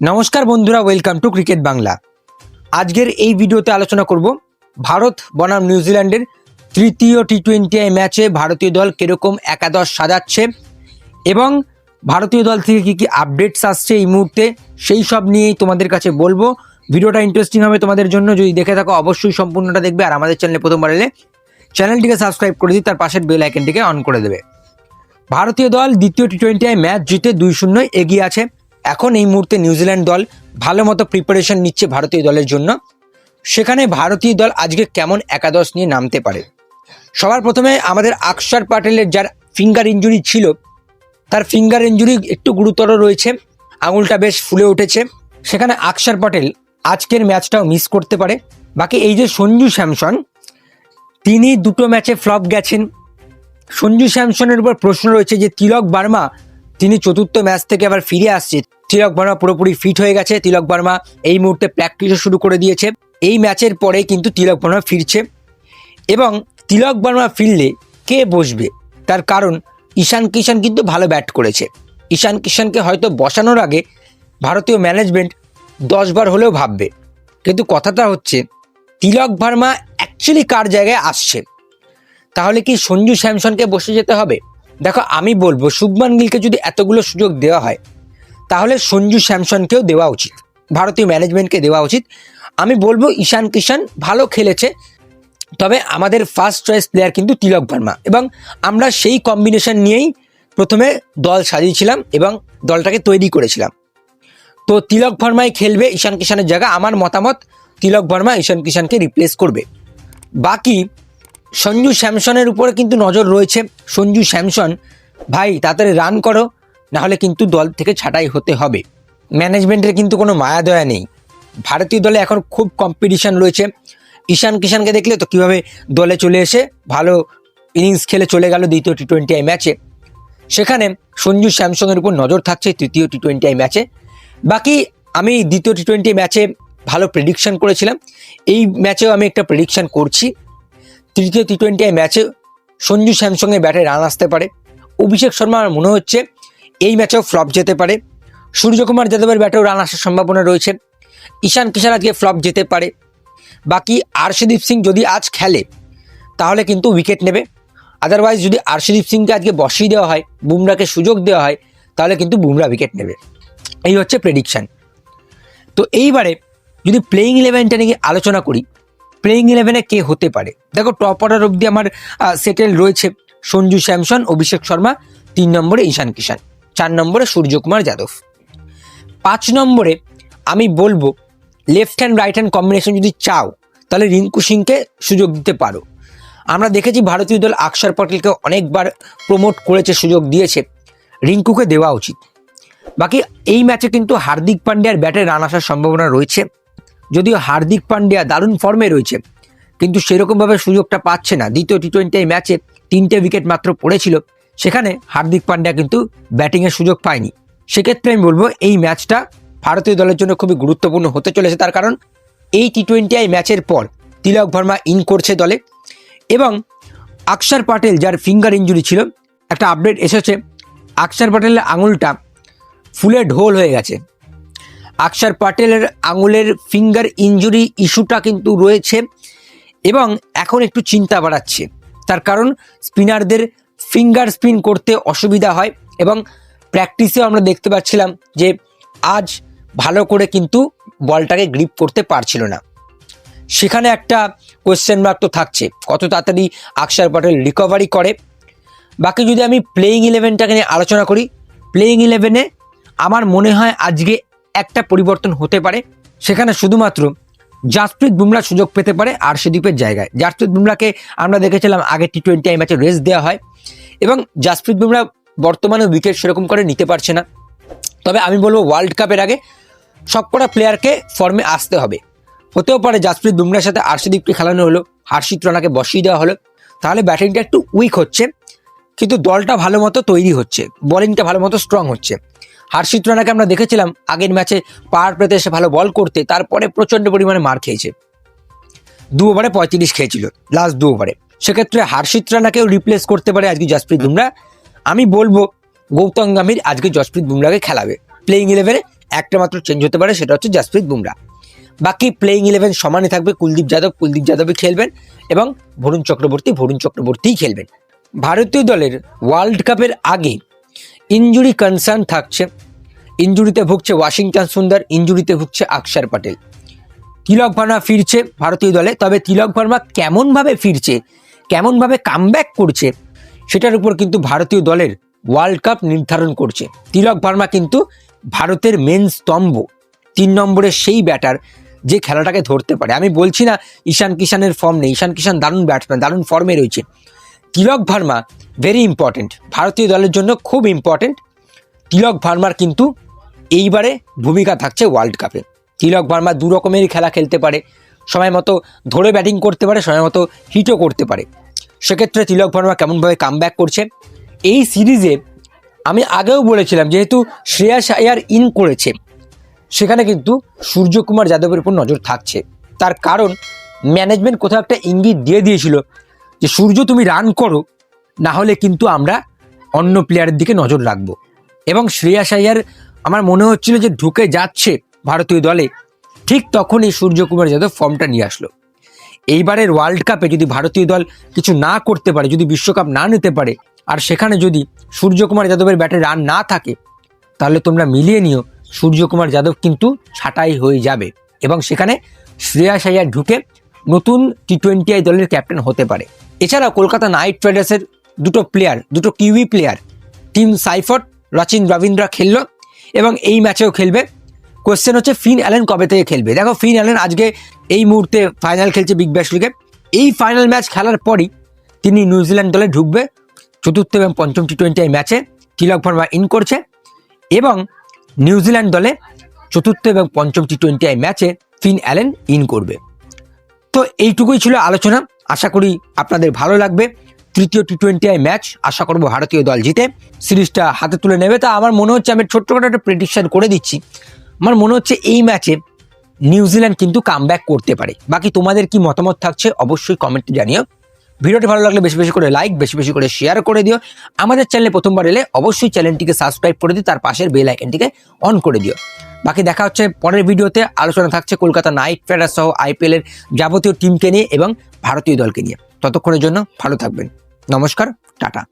নমস্কার বন্ধুরা welcome to cricket Bangla আজকের এই ভিডিওতে আলোচনা করব ভারত বনাম নিউজিল্যান্ডের তৃতীয় টি টোয়েন্টি ম্যাচে ভারতীয় দল কীরকম একাদশ সাজাচ্ছে এবং ভারতীয় দল থেকে কী কী আপডেটস আসছে এই মুহূর্তে, সেই সব নিয়েই তোমাদের কাছে বলব। ভিডিওটা ইন্টারেস্টিং হবে তোমাদের জন্য, যদি দেখে থাকো অবশ্যই সম্পূর্ণটা দেখবে আর আমাদের চ্যানেলে প্রথমবার এলে চ্যানেলটিকে সাবস্ক্রাইব করে দিই তার পাশের বেল আইকনটিকে অন করে দেবে। ভারতীয় দল দ্বিতীয় টি টোয়েন্টি ম্যাচ জিতে দুই শূন্য এগিয়ে আছে। এখন এই মুহূর্তে নিউজিল্যান্ড দল ভালো মতো প্রিপারেশন নিচ্ছে ভারতীয় দলের জন্য। সেখানে ভারতীয় দল আজকে কেমন একাদশ নিয়ে নামতে পারে? সবার প্রথমে আমাদের আকসার প্যাটেলের যার ফিঙ্গার ইঞ্জুরি ছিল, তার ফিঙ্গার ইঞ্জুরি একটু গুরুতর রয়েছে, আঙুলটা বেশ ফুলে উঠেছে। সেখানে আকসার প্যাটেল আজকের ম্যাচটাও মিস করতে পারে। বাকি এই যে সঞ্জু স্যামসন, তিনি দুটো ম্যাচে ফ্লপ গেছেন। সঞ্জু স্যামসনের উপর প্রশ্ন রয়েছে যে তিলক বার্মা তিনি চতুর্থ ম্যাচ থেকে আবার ফিরে আসছে। তিলক বার্মা পুরোপুরি ফিট হয়ে গেছে। তিলক বার্মা এই মুহূর্তে প্র্যাকটিসও শুরু করে দিয়েছে। এই ম্যাচের পরে কিন্তু তিলক বার্মা ফিরছে। এবং তিলক বার্মা ফিরলে কে বসবে? তার কারণ ঈশান কিষান কিন্তু ভালো ব্যাট করেছে। ঈশান কিষানকে হয়তো বসানোর আগে ভারতীয় ম্যানেজমেন্ট দশবার হলেও ভাববে। কিন্তু কথাটা হচ্ছে, তিলক ভার্মা অ্যাকচুয়ালি কার জায়গায় আসছে? তাহলে কি সঞ্জু স্যামসনকে বসে যেতে হবে? দেখো, আমি বলব শুভমান গিলকে যদি এতগুলো সুযোগ দেওয়া হয়, তাহলে সঞ্জু স্যামসনকেও দেওয়া উচিত, ভারতীয় ম্যানেজমেন্টকে দেওয়া উচিত। আমি বলব, ঈশান কিষান ভালো খেলেছে, তবে আমাদের ফার্স্ট চয়েস প্লেয়ার কিন্তু তিলক ভার্মা। এবং আমরা সেই কম্বিনেশন নিয়েই প্রথমে দল সাজিয়েছিলাম এবং দলটাকে তৈরি করেছিলাম। তো তিলক ভার্মাই খেলবে ঈশান কিষানের জায়গা, আমার মতামত, তিলক ভার্মা ঈশান কিষানকে রিপ্লেস করবে। বাকি সঞ্জু স্যামসনের উপরে কিন্তু নজর রয়েছে। সঞ্জু স্যামসন, ভাই, তাড়াতাড়ি রান করো, নাহলে কিন্তু দল থেকে ছাঁটাই হতে হবে। ম্যানেজমেন্টের কিন্তু কোনো মায়া দয়া নেই। ভারতীয় দলে এখন খুব কম্পিটিশন রয়েছে। ঈশান কিষানকে দেখলে তো কীভাবে দলে চলে এসে ভালো ইনিংস খেলে চলে গেল দ্বিতীয় টি টোয়েন্টি আই ম্যাচে সেখানে সঞ্জু স্যামসনের উপর নজর থাকছে তৃতীয় টি টোয়েন্টি আই ম্যাচে বাকি আমি দ্বিতীয় টি টোয়েন্টি ম্যাচে ভালো প্রেডিকশন করেছিলাম। এই ম্যাচেও আমি একটা প্রেডিকশন করছি। তৃতীয় টি টোয়েন্টি ম্যাচে সঞ্জু স্যামসংয়ের ব্যাটে রান আসতে পারে। অভিষেক শর্মা আমার মনে হচ্ছে এই ম্যাচেও ফ্লপ যেতে পারে। সূর্যকুমার যাদবের ব্যাটেও রান আসার সম্ভাবনা রয়েছে। ঈশান কিষান আজকে ফ্লপ যেতে পারে। বাকি আরশদীপ সিং যদি আজ খেলে, তাহলে কিন্তু উইকেট নেবে। আদারওয়াইজ যদি আরশদীপ সিংকে আজকে বসিয়ে দেওয়া হয় বুমরাকে সুযোগ দেওয়া হয়, তাহলে কিন্তু বুমরা উইকেট নেবে। এই হচ্ছে প্রেডিকশান তো এইবারে যদি প্লেইং ইলেভেনটা নিয়ে আলোচনা করি প্লেইং ইলেভেনে কে হতে পারে? দেখো টপ অর্ডার অবধি আমার সেটেল রয়েছে সঞ্জু স্যামসন, অভিষেক শর্মা, তিন নম্বরে ঈশান কিষান চার নম্বরে সূর্যকুমার যাদব। পাঁচ নম্বরে আমি বলব left hand right hand combination যদি চাও, তাহলে রিঙ্কু সিংকে সুযোগ দিতে পারো। আমরা দেখেছি ভারতীয় দল আকসার পটেলকে অনেকবার প্রমোট করেছে, সুযোগ দিয়েছে। রিঙ্কুকে দেওয়া উচিত। বাকি এই ম্যাচে কিন্তু হার্দিক পান্ডিয়ার ব্যাটে রান আসার সম্ভাবনা রয়েছে। যদিও হার্দিক পান্ডিয়া দারুণ ফর্মে রয়েছে, কিন্তু সেরকমভাবে সুযোগটা পাচ্ছে না। দ্বিতীয় টি টোয়েন্টি ম্যাচে তিনটে উইকেট মাত্র পড়েছিল, সেখানে হার্দিক পান্ডিয়া কিন্তু ব্যাটিংয়ের সুযোগ পায়নি। সেক্ষেত্রে আমি বলব, এই ম্যাচটা ভারতীয় দলের জন্য খুবই গুরুত্বপূর্ণ হতে চলেছে, তার কারণ এই টি টোয়েন্টি আই ম্যাচের পর তিলক ভার্মা ইন করছে দলে এবং আকসার পাটেল, যার ফিঙ্গার ইঞ্জুরি ছিল, একটা আপডেট এসেছে। আকসার পাটেলের আঙুলটা ফুলে ঢোল হয়ে গেছে। আকসার পাটেলের আঙুলের ফিঙ্গার ইঞ্জুরি ইস্যুটা কিন্তু রয়েছে এবং এখন একটু চিন্তা বাড়াচ্ছে। তার কারণ স্পিনারদের ফিঙ্গার স্পিন করতে অসুবিধা হয় এবং প্র্যাকটিসেও আমরা দেখতে পাচ্ছিলাম যে আজ ভালো করে কিন্তু বলটাকে গ্রিপ করতে পারছিল না। সেখানে একটা কোয়েশ্চেন মার্ক তো থাকছে, কত তাড়াতাড়ি আকসার পাটেল রিকভারি করে। বাকি যদি আমি প্লেইং ইলেভেনটাকে নিয়ে আলোচনা করি প্লেইং ইলেভেনে আমার মনে হয় আজকে একটা পরিবর্তন হতে পারে। সেখানে শুধুমাত্র জাসপ্রীত বুমরা সুযোগ পেতে পারে আরশদীপের জায়গায়। জাসপ্রীত বুমরাকে আমরা দেখেছিলাম আগে টি টোয়েন্টি আই ম্যাচে রেস্ট দেওয়া হয় এবং জাসপ্রীত বুমরা বর্তমানে উইকেট সেরকম করে নিতে পারছে না। তবে আমি বলব ওয়ার্ল্ড কাপের আগে সবকটা প্লেয়ারকে ফর্মে আসতে হবে। হতেও পারে জাসপ্রীত বুমরার সাথে আরশদীপকে খেলানো হলো, হার্ষিত রানাকে বসিয়ে দেওয়া হলো। তাহলে ব্যাটিংটা একটু উইক হচ্ছে, কিন্তু দলটা ভালো মতো তৈরি হচ্ছে বোলিংটা ভালো মতো স্ট্রং হচ্ছে। হার্ষিত রানাকে আমরা দেখেছিলাম আগের ম্যাচে পাওয়ার প্লেতে এসে ভালো বল করতে, তারপরে প্রচণ্ড পরিমাণে মার খেয়েছে। দু ওভারে পঁয়ত্রিশ খেয়েছিল লাস্ট দু ওভারে। সেক্ষেত্রে হার্ষিত রানাকেও রিপ্লেস করতে পারে আজকে জাসপ্রীত বুমরা। আমি বলব, গৌতম গাম্ভীর আজকে জসপ্রীত বুমরাকে খেলাবে। প্লেইং ইলেভেনে একটা মাত্র চেঞ্জ হতে পারে, সেটা হচ্ছে জাসপ্রীত বুমরা। বাকি প্লেইং ইলেভেন সমানই থাকবে, কুলদীপ যাদব, কুলদীপ যাদবই খেলবেন এবং ভরুণ চক্রবর্তী ভরুণ চক্রবর্তীই খেলবেন। ভারতীয় দলের ওয়ার্ল্ড কাপের আগে ইঞ্জুরি কনসার্ন থাকছে। ইঞ্জুরিতে ভুগছে ওয়াশিংটন সুন্দর, ইঞ্জুরিতে ভুগছে আকসার প্যাটেল তিলক ভার্মা ফিরছে ভারতীয় দলে, তবে তিলক ভার্মা কেমনভাবে ফিরছে, কেমনভাবে কামব্যাক করছে, সেটার উপর কিন্তু ভারতীয় দলের ওয়ার্ল্ড কাপ নির্ধারণ করছে। তিলক ভার্মা কিন্তু ভারতের মেন স্তম্ভ, তিন নম্বরের সেই ব্যাটার যে খেলাটাকে ধরতে পারে। আমি বলছি না ঈশান কিষানের ফর্ম নেই, ঈশান কিষান দারুণ ব্যাটসম্যান দারুণ ফর্মে রয়েছে। তিলক ভার্মা ভেরি ইম্পর্টেন্ট ভারতীয় দলের জন্য খুব ইম্পর্টেন্ট তিলক ভার্মার কিন্তু এইবারে ভূমিকা থাকছে ওয়ার্ল্ড কাপে তিলক ভার্মা দু রকমেরই খেলা খেলতে পারে। সময় মতো ধরে ব্যাটিং করতে পারে, সময় মতো হিটও করতে পারে। সেক্ষেত্রে তিলক ভার্মা কেমনভাবে কাম ব্যাক করছে এই সিরিজে আমি আগেও বলেছিলাম, যেহেতু শ্রেয়াস আয়ার ইন করেছে, সেখানে কিন্তু সূর্যকুমার যাদবের উপর নজর থাকছে। তার কারণ ম্যানেজমেন্ট কোথাও একটা ইঙ্গিত দিয়ে দিয়েছিল যে সূর্য তুমি রান করো না হলে কিন্তু আমরা অন্য প্লেয়ারের দিকে নজর রাখব। এবং শ্রেয়াস আয়ার আমার মনে হচ্ছিল যে ঢুকে যাচ্ছে ভারতীয় দলে, ঠিক তখনই সূর্যকুমার যাদব ফর্মটা নিয়ে আসলো। এইবারের ওয়ার্ল্ড কাপে যদি ভারতীয় দল কিছু না করতে পারে, যদি বিশ্বকাপ না নিতে পারে, আর সেখানে যদি সূর্যকুমার যাদবের ব্যাটে রান না থাকে, তাহলে তোমরা মিলিয়ে নিও, সূর্যকুমার যাদব কিন্তু ছাঁটাই হয়ে যাবে। এবং সেখানে শ্রেয়াস আয়ার ঢুকে নতুন টি টোয়েন্টি আই দলের ক্যাপ্টেন হতে পারে। এছাড়াও কলকাতা নাইট রাইডার্সের দুটো প্লেয়ার দুটো Kiwi player Tim Seifert Rachin Ravindra খেললো এবং এই ম্যাচেও খেলবে। কোশ্চেন হচ্ছে ফিন অ্যালেন কবে থেকে খেলবে? দেখো ফিন অ্যালেন আজকে এই মুহূর্তে ফাইনাল খেলছে বিগ ব্যাশ লিগে এই ফাইনাল ম্যাচ খেলার পরই তিনি নিউজিল্যান্ড দলে ঢুকবে। চতুর্থ এবং পঞ্চম টি টোয়েন্টি এই ম্যাচে তিলক ভার্মা ইন করছে এবং নিউজিল্যান্ড দলে চতুর্থ এবং পঞ্চম টি টোয়েন্টি আই ম্যাচে ফিন অ্যালেন ইন করবে। তো এইটুকুই ছিল আলোচনা। আশা করি আপনাদের ভালো লাগবে। তৃতীয় টি টোয়েন্টি আই ম্যাচ আশা করব ভারতীয় দল জিতে। সিরিজটা হাতে তুলে নেবে। তা আমার মনে হচ্ছে আমি ছোট্টখাটো একটা প্রেডিকশন করে দিচ্ছি। আমার মনে হচ্ছে এই ম্যাচে নিউজিল্যান্ড কিন্তু কামব্যাক করতে পারে। বাকি তোমাদের কি মতামত থাকছে অবশ্যই কমেন্টে জানিও। ভিডিওটি ভালো লাগলে বেশি বেশি করে লাইক বেশি বেশি করে শেয়ার করে দিও। আমাদের চ্যানেলে প্রথমবার এলে অবশ্যই চ্যানেলটিকে সাবস্ক্রাইব করে দিও তার পাশের বেল আইকনটিকে অন করে দিও। বাকি দেখা হচ্ছে পরের ভিডিওতে। আলোচনা থাকছে কলকাতা নাইট রাইডার্স সহ আইপিএল এর যাবতীয় টিমকে নিয়ে এবং ভারতীয় দলকে নিয়ে। ততক্ষণের জন্য ভালো থাকবেন। নমস্কার, টাটা।